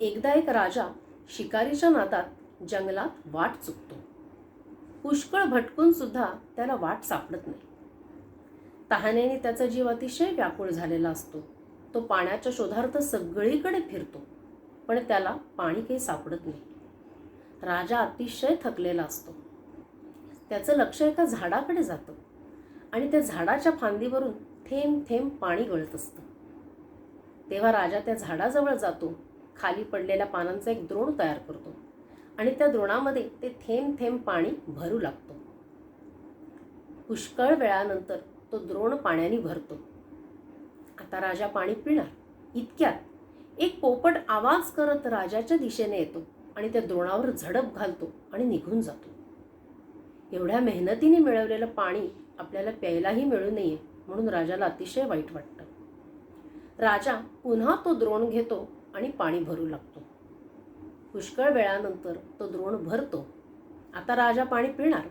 एकदा एक राजा शिकारीच्या नादात जंगलात वाट चुकतो. पुष्कळ भटकून सुद्धा त्याला वाट सापडत नाही. तहानेने त्याचा जीव अतिशय व्याकुळ झालेला असतो. तो पाण्याच्या शोधार्थ सगळीकडे फिरतो पण त्याला पाणी काही सापडत नाही. राजा अतिशय थकलेला असतो. त्याचं लक्ष एका झाडाकडे जातं आणि त्या झाडाच्या फांदीवरून थेंब थेंब पाणी गळत असतं. तेव्हा राजा त्या झाडाजवळ जातो खाली पडलेल्या पानांचा एक द्रोण तयार करतो. आणि त्या द्रोणामध्ये ते थेंब थेंब पाणी भरू लागतो. पुष्कळ वेळानंतर तो द्रोण पाण्याने भरतो. आता राजा पाणी पिणार. इतक्यात एक पोपट आवाज करत राजाच्या दिशेने येतो आणि त्या द्रोणावर झडप घालतो आणि निघून जातो. एवढ्या मेहनतीने मिळवलेलं पाणी आपल्याला प्यायलाही मिळू नये म्हणून राजाला अतिशय वाईट वाटतं. राजा पुन्हा तो द्रोण घेतो आणि पाणी भरू लागतो. पुष्कळ वेळानंतर तो द्रोण भरतो. आता राजा पाणी पिणार.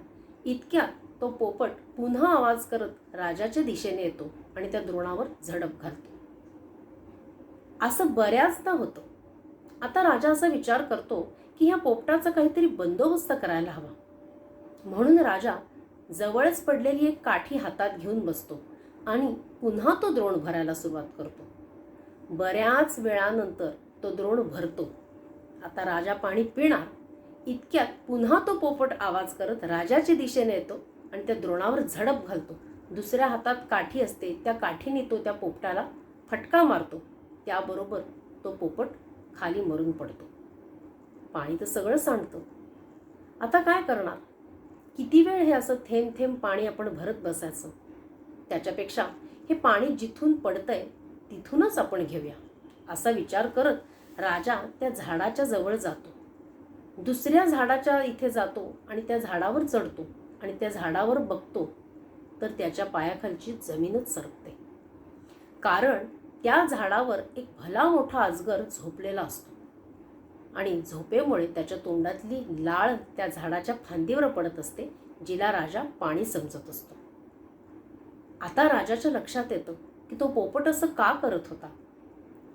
इतक्यात तो पोपट पुन्हा आवाज करत राजाच्या दिशेने येतो आणि त्या द्रोणावर झडप घालतो. असं बऱ्याचदा होतं. आता राजा असा विचार करतो की ह्या पोपटाचा काहीतरी बंदोबस्त करायला हवा. म्हणून राजा जवळच पडलेली एक काठी हातात घेऊन बसतो आणि पुन्हा तो द्रोण भरायला सुरुवात करतो. बऱ्याच वेळानंतर तो द्रोण भरतो. आता राजा पाणी पिणार इतक्यात पुन्हा तो पोपट आवाज करत राजाच्या दिशेने येतो आणि त्या द्रोणावर झडप घालतो. दुसऱ्या हातात काठी असते त्या काठीने तो त्या पोपटाला फटका मारतो. त्याबरोबर तो पोपट खाली मरून पडतो. पाणी तर सगळं सांडतं. आता काय करणार? किती वेळ हे असं थेंब थेंब पाणी आपण भरत बसायचं? त्याच्यापेक्षा हे पाणी जिथून पडतंय तिथूनच आपण घेऊया असा विचार करत राजा त्या झाडाच्या जवळ जातो. दुसऱ्या झाडाच्या इथे जातो आणि त्या झाडावर चढतो आणि त्या झाडावर बघतो तर त्याच्या पायाखालची जमीनच सरकते. कारण त्या झाडावर एक भला मोठा अजगर झोपलेला असतो. आणि झोपेमुळे त्याच्या तोंडातली लाळ त्या झाडाच्या फांदीवर पडत असते जिला राजा पाणी समजत असतो. आता राजाच्या लक्षात येतं की तो पोपट असं का करत होता?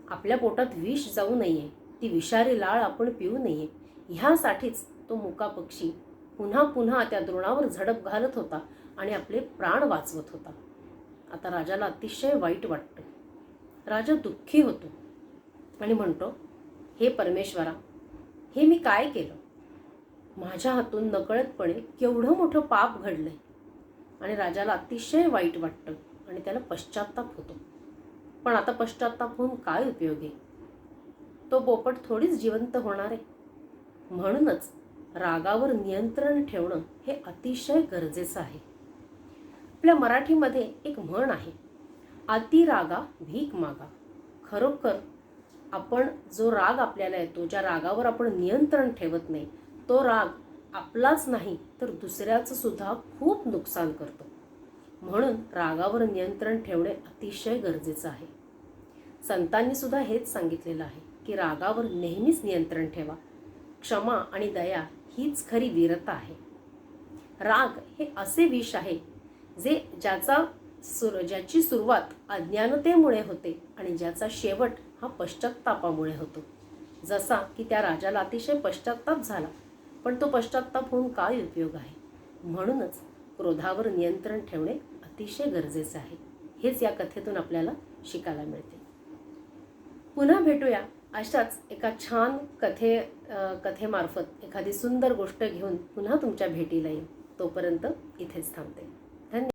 आपल्या पोटात विष जाऊ नये ती विषारी लाळ आपण पिऊ नये ह्यासाठीच तो मुका पक्षी पुन्हा पुन्हा त्या द्रोणावर झडप घालत होता आणि आपले प्राण वाचवत होता. आता राजाला अतिशय वाईट वाटतं. राजा दुःखी होतो आणि म्हणतो हे परमेश्वरा हे मी काय केलं? माझ्या हातून नकळतपणे केवढं मोठं पाप घडलंय. आणि राजाला अतिशय वाईट वाटतं. आणि त्याला पश्चाताप होतो. पण आता पश्चाताप होऊन काय उपयोग आहे? तो पोपट थोडीच जिवंत होणार आहे. म्हणूनच रागावर नियंत्रण ठेवणं हे अतिशय गरजेचं आहे. आपल्या मराठीमध्ये एक म्हण आहे अति रागा भीक मागा. खरोखर आपण जो राग आपल्याला येतो ज्या रागावर आपण नियंत्रण ठेवत नाही तो राग आपलाच नाही तर दुसऱ्याचं सुद्धा खूप नुकसान करतो. म्हणून रागावर नियंत्रण ठेवणे अतिशय गरजेचं आहे. संतांनी सुद्धा हेच सांगितलेलं आहे की रागावर नेहमीच नियंत्रण ठेवा. क्षमा आणि दया हीच खरी वीरता आहे. राग हे असे विष आहे जे ज्याचा सुर ज्याची सुरुवात अज्ञानतेमुळे होते आणि ज्याचा शेवट हा पश्चात्तापामुळे होतो. जसा की त्या राजाला अतिशय पश्चात्ताप झाला पण तो पश्चात्ताप होऊन काय उपयोग आहे? म्हणूनच क्रोधावर नियंत्रण ठेवणे अतिशय गरजेचे आहे. हेच या कथेतून आपल्याला शिकायला मिळते. पुन्हा भेटूया अशाच एका छान कथे कथेमार्फत एखादी सुंदर गोष्ट घेऊन पुन्हा तुमच्या भेटीला येईल तोपर्यंत इथेच थांबते.